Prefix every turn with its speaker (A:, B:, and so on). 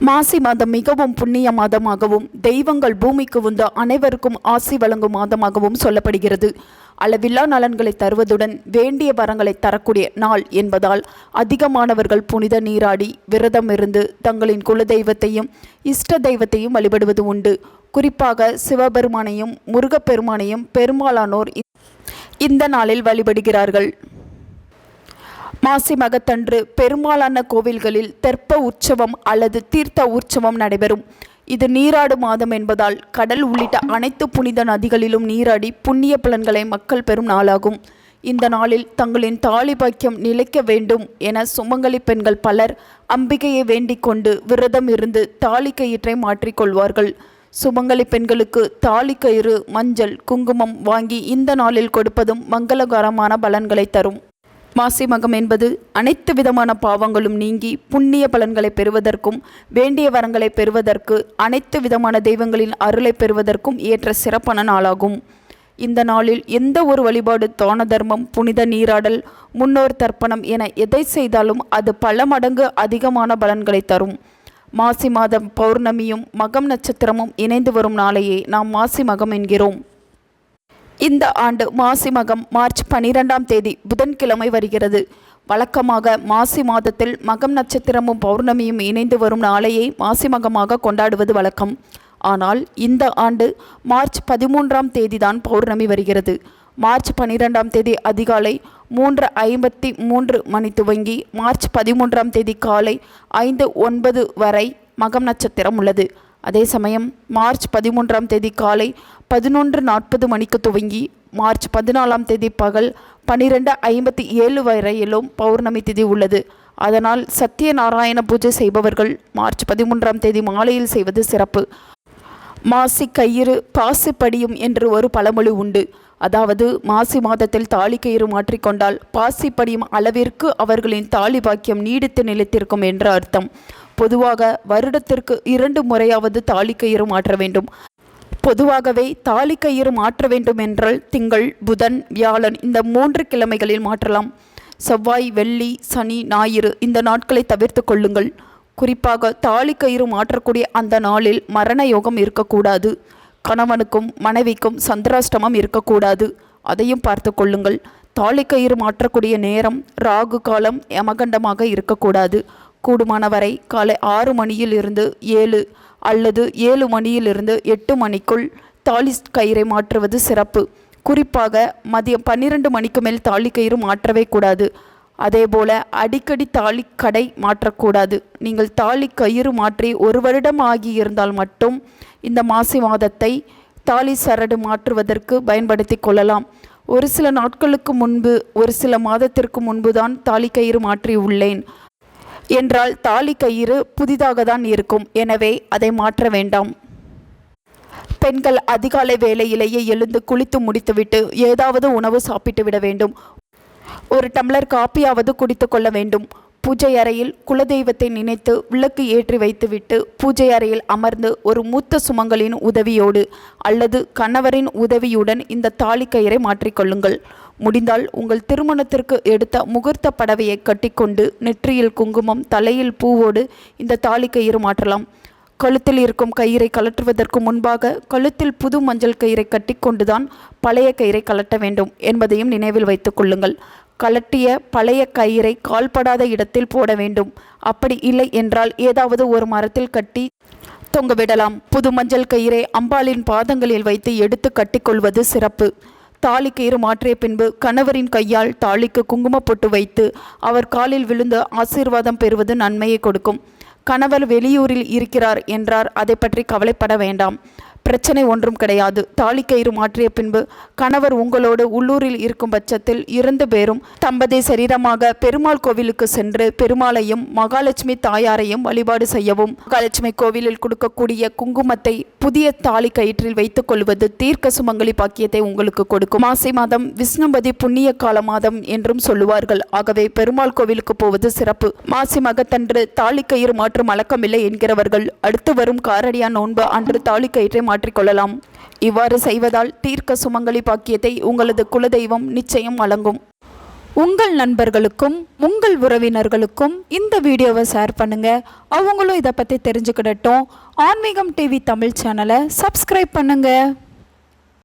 A: மாசி மாதம் மிகவும் புண்ணிய மாதமாகவும் தெய்வங்கள் பூமிக்கு வந்த அனைவருக்கும் ஆசி வழங்கும் மாதமாகவும் சொல்லப்படுகிறது. அளவில்லா நலன்களை தருவதுடன் வேண்டிய வரங்களை தரக்கூடிய நாள் என்பதால் அதிகமானவர்கள் புனித நீராடி விரதம் இருந்து தங்களின் குலதெய்வத்தையும் இஷ்ட தெய்வத்தையும் வழிபடுவது உண்டு. குறிப்பாக சிவபெருமானையும் முருகப்பெருமானையும் பெரும்பாலானோர் இ- இந்த நாளில் வழிபடுகிறார்கள். மாசி மகத்தன்று பெரும்பாலான கோவில்களில் தெற்ப உற்சவம் அல்லது தீர்த்த உற்சவம் நடைபெறும். இது நீராடு மாதம் என்பதால் கடல் உள்ளிட்ட அனைத்து புனித நதிகளிலும் நீராடி புண்ணிய பலன்களை மக்கள் பெறும் நாளாகும். இந்த நாளில் தங்களின் தாலி பாக்கியம் நிலைக்க வேண்டும் என சுமங்கலி பெண்கள் பலர் அம்பிகையை வேண்டிக் கொண்டு விரதம் இருந்து தாலி கயிற்றை மாற்றிக்கொள்வார்கள் சுமங்கலி பெண்களுக்கு தாலி கயிறு மஞ்சள் குங்குமம் வாங்கி இந்த நாளில் கொடுப்பதும் மங்களகரமான பலன்களை தரும். மாசி மகம் என்பது அனைத்து விதமான பாவங்களும் நீங்கி புண்ணிய பலன்களை பெறுவதற்கும் வேண்டிய வரங்களை பெறுவதற்கு அனைத்து விதமான தெய்வங்களின் அருளை பெறுவதற்கும் ஏற்ற சிறப்பான நாளாகும். இந்த நாளில் எந்த ஒரு வழிபாடு தான தர்மம் புனித நீராடல் முன்னோர் தர்ப்பணம் என எதை செய்தாலும் அது பல மடங்கு அதிகமான பலன்களை தரும். மாசி மாதம் பௌர்ணமியும் மகம் நட்சத்திரமும் இணைந்து வரும் நாளையே நாம் மாசி மகம் என்கிறோம். இந்த ஆண்டு மாசி மகம் மார்ச் பனிரெண்டாம் தேதி புதன்கிழமை வருகிறது. வழக்கமாக மாசி மாதத்தில் மகம் நட்சத்திரமும் பௌர்ணமியும் இணைந்து வரும் நாளையை மாசி மகமாக கொண்டாடுவது வழக்கம். ஆனால் இந்த ஆண்டு மார்ச் பதிமூன்றாம் தேதிதான் பௌர்ணமி வருகிறது. மார்ச் பனிரெண்டாம் தேதி அதிகாலை மூன்று ஐம்பத்தி மூன்று மணி துவங்கி மார்ச் பதிமூன்றாம் தேதி காலை ஐந்து ஒன்பது வரை மகம் நட்சத்திரம் உள்ளது. அதே சமயம் மார்ச் பதிமூன்றாம் தேதி காலை பதினொன்று நாற்பது மணிக்கு துவங்கி மார்ச் பதினாலாம் தேதி பகல் பன்னிரெண்டு ஐம்பத்தி ஏழு வரையிலும் பௌர்ணமி திதி உள்ளது. அதனால் சத்யநாராயண பூஜை செய்பவர்கள் மார்ச் பதிமூன்றாம் தேதி மாலையில் செய்வது சிறப்பு. மாசி கயிறு பாசு படியும் என்று ஒரு பழமொழி உண்டு. அதாவது மாசி மாதத்தில் தாலி கயிறு மாற்றிக்கொண்டால் பாசி படியும் அளவிற்கு அவர்களின் தாலி பாக்கியம் நீடித்து நிலைத்திருக்கும் என்று அர்த்தம். பொதுவாக வருடத்திற்கு இரண்டு முறையாவது தாலி கயிறு மாற்ற வேண்டும். பொதுவாகவே தாலி கயிறு மாற்ற வேண்டும் என்றால் திங்கள் புதன் வியாழன் இந்த மூன்று கிழமைகளில் மாற்றலாம். செவ்வாய் வெள்ளி சனி ஞாயிறு இந்த நாட்களை தவிர்த்து கொள்ளுங்கள். குறிப்பாக தாலி கயிறு மாற்றக்கூடிய அந்த நாளில் மரண யோகம் இருக்கக்கூடாது. கணவனுக்கும் மனைவிக்கும் சந்திராஷ்டமம் இருக்கக்கூடாது. அதையும் பார்த்து கொள்ளுங்கள். தாலிக்கயிறு மாற்றக்கூடிய நேரம் ராகு காலம் யமகண்டமாக இருக்கக்கூடாது. கூடுமானவரை காலை ஆறு மணியில் இருந்து ஏழு அல்லது ஏழு மணியிலிருந்து எட்டு மணிக்குள் தாலி கயிறை மாற்றுவது சிறப்பு. குறிப்பாக மதியம் பன்னிரண்டு மணிக்கு மேல் தாலி கயிறு மாற்றவே கூடாது. அதேபோல அடிக்கடி தாலி கடை மாற்றக்கூடாது. நீங்கள் தாலி கயிறு மாற்றி ஒரு வருடம் ஆகியிருந்தால் மட்டும் இந்த மாசி மாதத்தை தாலி சரடு மாற்றுவதற்கு பயன்படுத்தி கொள்ளலாம். ஒரு சில நாட்களுக்கு முன்பு ஒரு சில மாதத்திற்கு முன்பு தான் தாலி கயிறு மாற்றி உள்ளேன். என்றால் தாலி கயிறு புதிதாக தான் இருக்கும். எனவே அதை மாற்ற வேண்டாம். பெண்கள் அதிகாலை வேளையிலேயே எழுந்து குளித்து முடித்துவிட்டு ஏதாவது உணவு சாப்பிட்டு விட வேண்டும். ஒரு டம்ளர் காப்பியாவது குடித்து கொள்ள வேண்டும். பூஜை அறையில் குலதெய்வத்தை நினைத்து விளக்கு ஏற்றி வைத்துவிட்டு பூஜை அறையில் அமர்ந்து ஒரு மூத்த சுமங்கலின் உதவியோடு அல்லது கணவரின் உதவியுடன் இந்த தாலிக்கயிரை மாற்றிக்கொள்ளுங்கள் முடிந்தால் உங்கள் திருமணத்திற்கு எடுத்த முகூர்த்த படவையை கட்டிக்கொண்டு நெற்றியில் குங்குமம் தலையில் பூவோடு இந்த தாலிக்கயிறு மாற்றலாம். கழுத்தில் இருக்கும் கயிறை கலற்றுவதற்கு முன்பாக கழுத்தில் புது மஞ்சள் கயிறை கட்டிக்கொண்டுதான் பழைய கயிறை கழட்ட வேண்டும் என்பதையும் நினைவில் வைத்துக் கொள்ளுங்கள். கழட்டிய பழைய கயிறை கால்படாத இடத்தில் போட வேண்டும். அப்படி இல்லை என்றால் ஏதாவது ஒரு மரத்தில் கட்டி தொங்கவிடலாம் புது மஞ்சள் கயிறை அம்பாளின் பாதங்களில் வைத்து எடுத்து கட்டிக்கொள்வது சிறப்பு. தாலி கயிறு மாற்றிய பின்பு கணவரின் கையால் தாலிக்கு குங்குமப் பொட்டு வைத்து அவர் காலில் விழுந்து ஆசீர்வாதம் பெறுவது நன்மையை கொடுக்கும். கணவர் வெளியூரில் இருக்கிறார் என்றார். அதை பற்றி கவலைப்பட வேண்டாம். பிரச்சனை ஒன்றும் கிடையாது. தாலிக்கயிறு மாற்றிய பின்பு கணவர் உங்களோடு உள்ளூரில் இருக்கும் பட்சத்தில் இரண்டு பேரும் தம்பதி சரீரமாக பெருமாள் கோவிலுக்கு சென்று பெருமாளையும் மகாலட்சுமி தாயாரையும் வழிபாடு செய்யவும் மகாலட்சுமி கோவிலில் கொடுக்கக்கூடிய குங்குமத்தை புதிய தாலி கயிற்றில் வைத்துக் கொள்வது தீர்க்க சுமங்கலி பாக்கியத்தை உங்களுக்கு கொடுக்கும். மாசி மாதம் விஷ்ணுபதி புண்ணிய கால மாதம் என்றும் சொல்லுவார்கள். ஆகவே பெருமாள் கோவிலுக்கு போவது சிறப்பு. மாசி மகத்தன்று தாலி கயிறு மாற்றும் வழக்கமில்லை என்கிறவர்கள் அடுத்து வரும் காரடியா நோன்பு அன்று தாலி கயிற்றை மாற்றிக்கொள்ளலாம். இவ்வாறு செய்வதால் தீர்க்க சுமங்கலி பாக்கியத்தை உங்களது குலதெய்வம் நிச்சயம் வழங்கும். உங்கள் நண்பர்களுக்கும் உங்கள் உறவினர்களுக்கும் இந்த வீடியோவை ஷேர் பண்ணுங்க. அவங்களும் இதை பற்றி தெரிஞ்சுக்கிடட்டும். ஆன்மீகம் டிவி தமிழ் சேனலை சப்ஸ்கிரைப் பண்ணுங்கள்